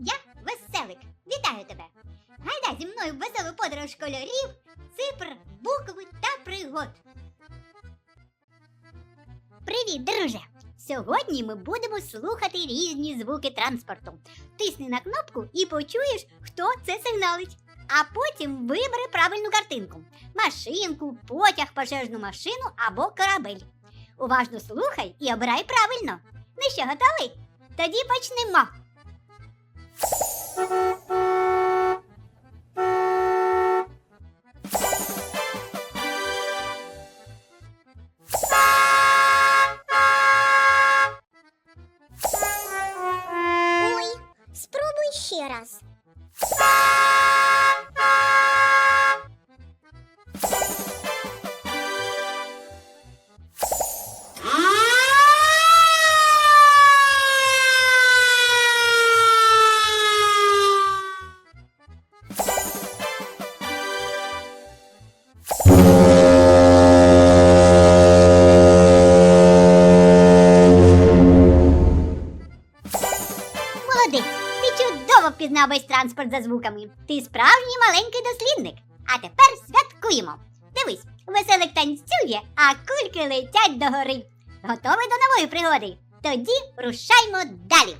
Я веселик. Вітаю тебе. Гайда зі мною веселу подорож кольорів, цифр, букв та пригод. Привіт, друже! Сьогодні ми будемо слухати різні звуки транспорту. Тисни на кнопку і почуєш, хто це сигналить. А потім вибери правильну картинку: машинку, потяг, пожежну машину або корабель. Уважно слухай і обирай правильно. Ну що, готовий? Тоді почнемо. Ой, спробуй ще раз. Молодець! Ти чудово впізнав весь транспорт за звуками. Ти справжній маленький дослідник. А тепер святкуємо. Дивись, веселик танцює, а кульки летять догори. Готовий до нової пригоди? Тоді рушаймо далі.